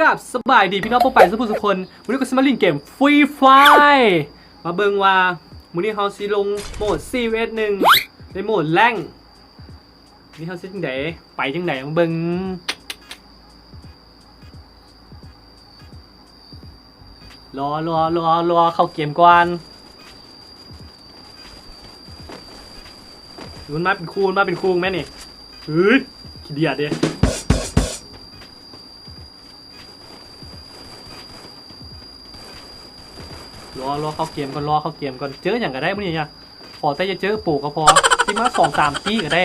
กับสบายดีพี่น้องปองไปสุกทุกคนวันนี้ก็สมาลิงเกมฟรีไฟมาเบิงว่ามื้อนี้เฮาสิลงโหมด CVS 1ในโหมดแรงนี่เฮาสิจังไดไปจังไดมาเบิงรอรอรอรอเข้าเกมก่อนมันมาเป็นคูณมาเป็นคูณแม่นี่เฮ้ยขี้เดียดเด้ รอรอเข้าเกมก่อนรอเข้าเกมก่อนเจออย่างก็ได้มื่อนี้เนี่ยขอแต่จะเจอปู่ก็พอที่มาสองสามที่ก็ได้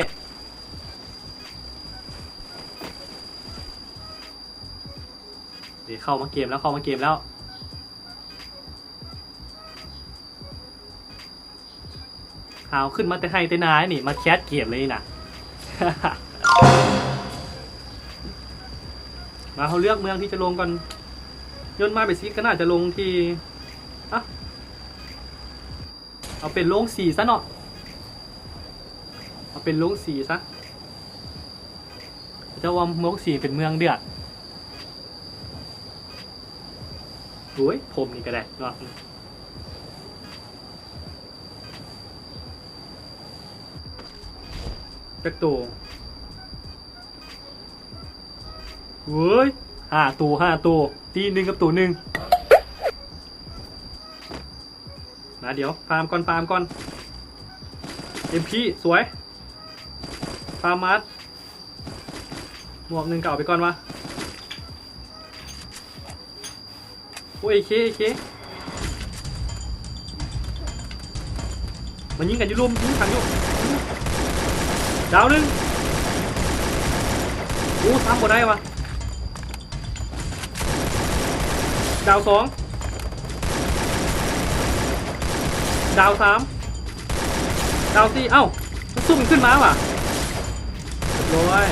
เดี๋ยวเข้ามาเกมแล้วเข้ามาเกมแล้วหาวขึ้นมาแต่ให้แต่นายนี่มาแคสเกมเลยน่ะมาเขาเลือกเมืองที่จะลงก่อนยนมาไปซิก็น่าจะลงที่ เป็นโล่งสีซะเนาะเอาเป็นโล่งสีซะเจ้าว่าโล่งสีเป็นเมืองเดือดโอ้ยผมนี่ก็ได้เนาะเป็กตัวเฮ้ยห้าตัวห้าตัวตีหนึ่งกับตัวหนึ่ง นะเดี๋ยวฟาร์มก่อนฟาร์มก่อนเอ็มพีสวยฟาร์มมัดหมวกหนึ่งเก่าไปก่อนวะโอ้ยเคเอเคมันยิงกันอยู่รุมยิงขันอยู่ดาวหนึ่งโอ้ทำบ่ได้วะดาวสอง ดาวสามดาวสี่เอ้ามันซุ่มขึ้นมาว่ะเรียบร้อย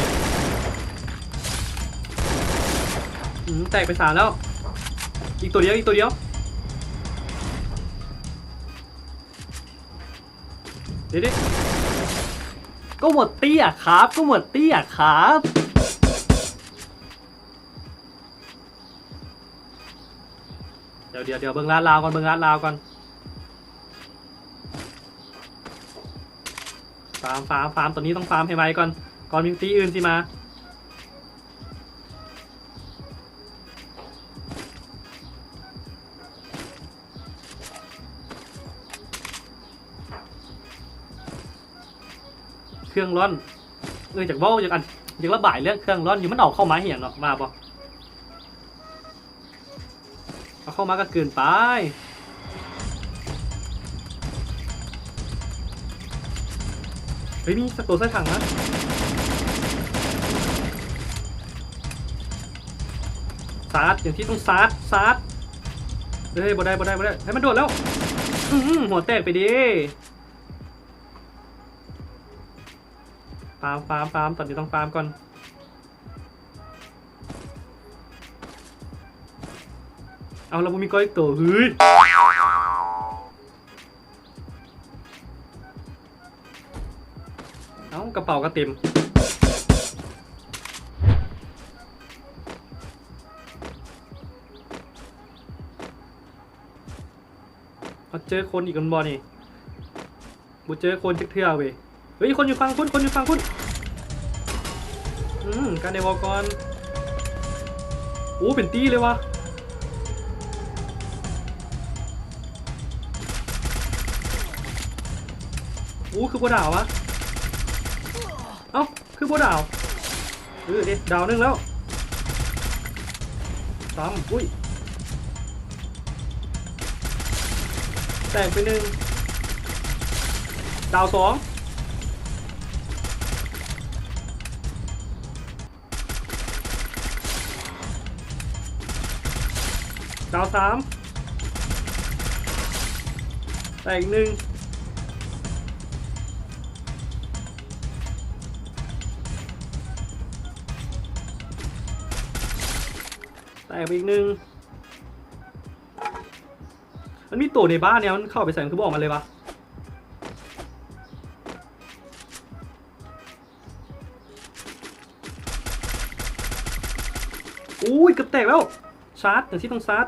อืมแตกไปสามแล้ว อีกตัวเดียว อีกตัวเดียว เดี๋ยวดิก็หมดเตี้ยครับ ก็หมดเตี้ยครับเดี๋ยวเดี๋ยวเดี๋ยวเบิ่งร้านลาวก่อนเบิ่งร้านลาวก่อน ฟาร์มฟาร์มฟาร์มตัวนี้ต้องฟาร์มให้ไวก่อน ก่อนมีตีอื่นสิมา เครื่องร้อนเออจากเว่าจากอันอยากระบายเรื่องเครื่องร้อนอยู่มันออกเข้ามาเหี่ยงเนาะมาปะเอาเข้ามาก็เกินไป เฮ้ยมีสกตัวใส่ถังนะซาร์ดอย่างที่ต้องซาร์ดซาร์ดเฮ้ยบ่ได้บ่ได้บ่ได้ให้มันโดดแล้วหัวแตกไปดิฟาร์มฟาร์มฟาร์มตอนนี้ต้องฟาร์มก่อนเอาเราบ่มีก้อยตัวเฮ้ย เป๋าเต็ม เอาเจอคนอีกคนบอนี่บูเจอคนจักเทือเว้ย เฮ้ย คนอยู่ฟังคุณคนอยู่ฟังคุณอืมการในวอลกอนโอ้เป็นตี้เลยวะโอ้คือบัวดาวะ เอ้า คือบัวดาวเออเด็ดาวนึงแล้วสามอุ้ย แตกไปหนึ่งดาวสองดาวสามแตกหนึ่ง แตกไปอีกหนึ่งมันมีตัวในบ้านเนี่ยมันเข้าไปใส่มันคือบอกมาเลยวะอุ้ยเกือบแตกแล้ว ชาร์จแต่ที่ต้องชาร์จ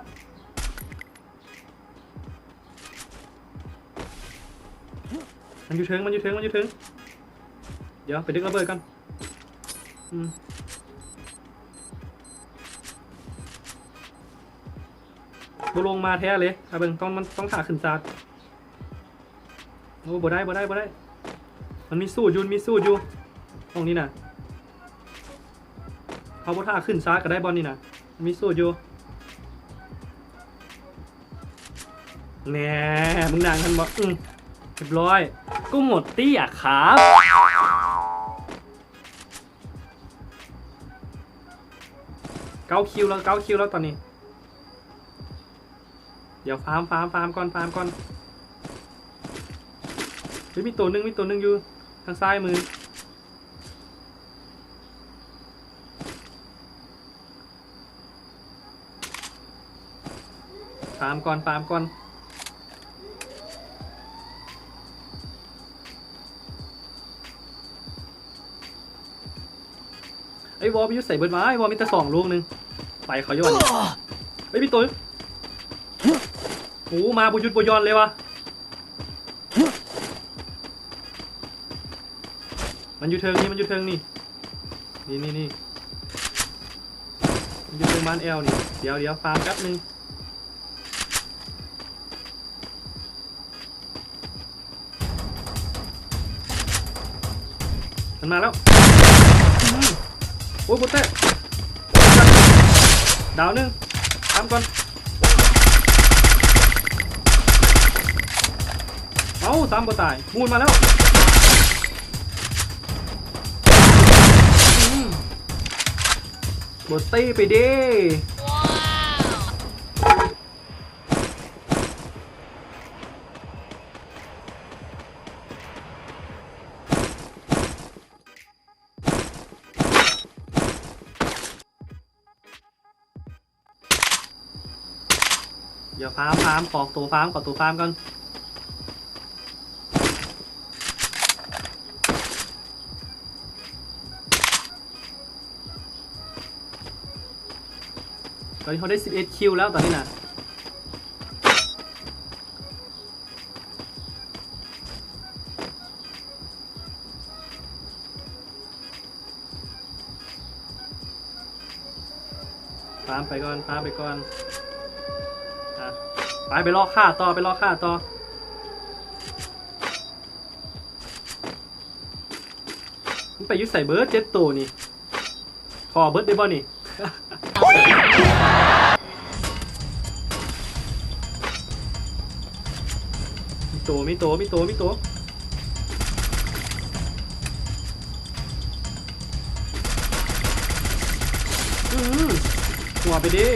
มันอยู่เทิงมันอยู่เทิงมันอยู่เทิงเดี๋ยวไปดึกระเบิดกันอืม บลงมาแท้เลยเอาเบิ่งต้องมันต้องขาขึ้นซาดโอ้บ่ได้บ่ได้บ่ได้ มันมีสูตรอยูนมีสูตรอยู่ ตรงนี้นะเขาบ่ท่าขึ้นซาดก็ได้บอลนี่นะมันมีสูตรอยู่แหน่มึงนางทันบอกอืมเรียบร้อยก็หมดตี้อะครับเก้าคิวแล้วเก้าคิวแล้วตอนนี้ เดี๋ยวฟาร์มฟาร์มฟาร์มก่อนฟาร์มก่อนเฮ้ยมีตัวหนึ่งมีตัวหนึ่งอยู่ทางซ้ายมือ ฟาร์มก่อนฟาร์มก่อนไอ้วอลไปยุใส่เบิร์ดมาไอ้วอลมีแต่สองลูกหนึงไปเขาโยนไอ้ยมีตัว โอ้มาบุยุดบุยอนเลยวะมันอยู่เทิงนี่มันอยู่เทิงนี่นี่นี่นี่มันอยู่เทิงบ้านแอลนี่เดี๋ยวเดี๋ยวฟาร์มแป๊บนึงมันมาแล้วโอ้ยโบเต้ดาวหนึ่งทำก่อน เอาสามบ่ตายมูนมาแล้วบเต้ไปด้เดี๋ยวฟาร์มฟาร์มขอตัวฟาร์มขอตัวฟาร์มก่อน นนี้เขาได้ 11 คิวแล้วตอนนี้นะฟาร์มไปก่อนฟาร์มไปก่อนอะไปไปลอกค่าต่อไปลอกค่าต่อมันไปยุดใส่เบิร์ดเจ็ดตัวนี่พอเบิร์ดได้บ่นี่ มีตัวมีตัวมีตัวมีตัวอืมหัวไปดิ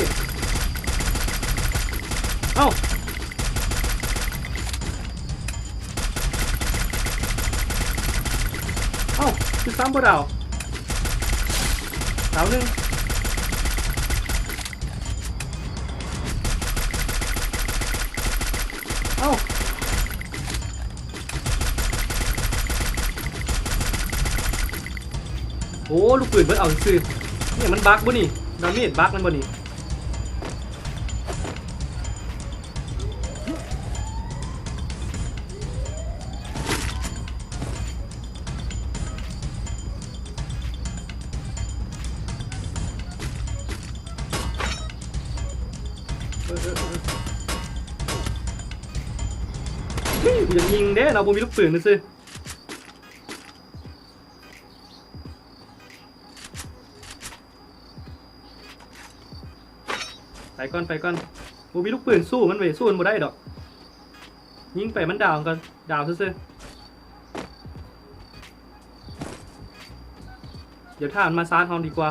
เอ้าเอ้าคือซ้ำบ่ดาวดาวหนึ่ง เอ้าโอ้ลูกปืนเบิดเอาซื้อเนี่ยมันบั๊กบ่นี่ดาเมจบั๊กมันบ่นี่ อยายิงเด้เราบ่มีลูกปืนนะซิไปก่อนไปก่อนบ่มีลูกปืนสู้มันเว้สู้มันบ่ได้ดอก ยิงไปมันดาวกันดาวซื่อเดี๋ยวถ้ามันมาซาร์ทองดีกว่า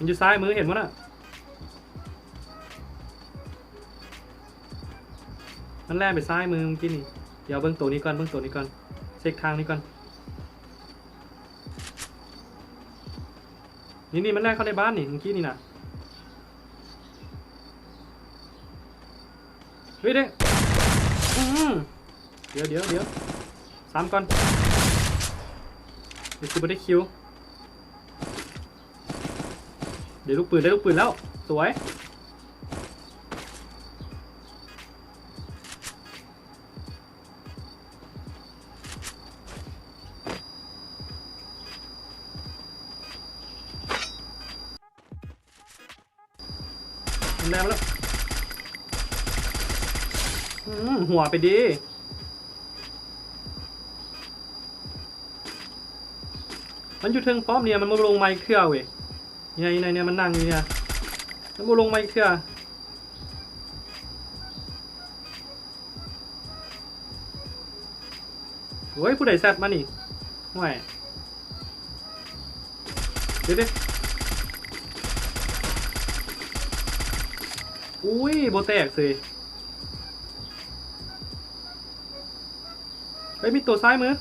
มันอยู่ซ้ายมือเห็นมั้ยน่ะมันแล่นไปซ้ายมือเมื่อกี้นี่ เดี๋ยวเบิ้องตัวนี้ก่อนเบิ้องตัวนี้ก่อน เช็คทางนี้ก่อน นี่นี่มันแล่นเข้าในบ้านนี่เมื่อกี้นี่น่ะ เฮ้ยเด้อืมเดี๋ยวเดี๋ยวเดี๋ยวสามก่อนเดี๋ยวคือไม่ได้คิว ดี๋ยวลูกปืนได้ลูกปืนแล้ว สวยแรงมแล้วหัวไปดีมันอยู่เทิงป้อมเนี่ยมันมาลงไม้เครื่อเว้ย นี่ยเนี่ยเนี่ยมันนั่งอยู่เนี่ยมันมาลงไม้เครือะโอ้ยผู้ใดแซดมานี่ห่วยเดี๋ยวดิอุ้ยโบแตกสิไปมีตัวซ้ายมือ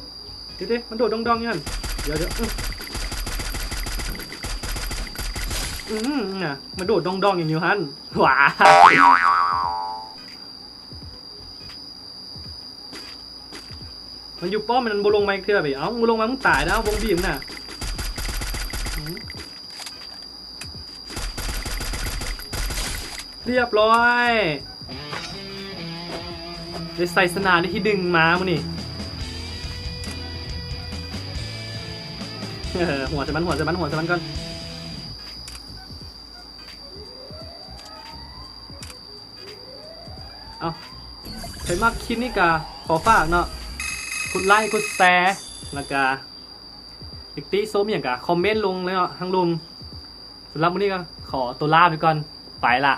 เดี๋ยวดิมันโดดดองๆอยันเดี๋ยวเดี๋ยว อืมน่ะมันโดดดองๆอย่างนี้ฮันหว้ามันอยู่ป้อมมันบุลงม้เครือไปเอ้าบุลงมามึงตายนะวงบีมน่ะเรียบร้อยได้ใส่สนามที่ดึงมามึงนี่หัวจะมันหัวจะมันหัวจะมันก่อน ครมากคลิปนี้กาขอฝากเนาะกดไลค์กดแชร์แล้วก็อีกตีโซมอย่างกะคอมเมนต์ลงเลยเนาะทั้งลุมสำหรับวันนี้ก็ขอตัวลาไปก่อนไปละ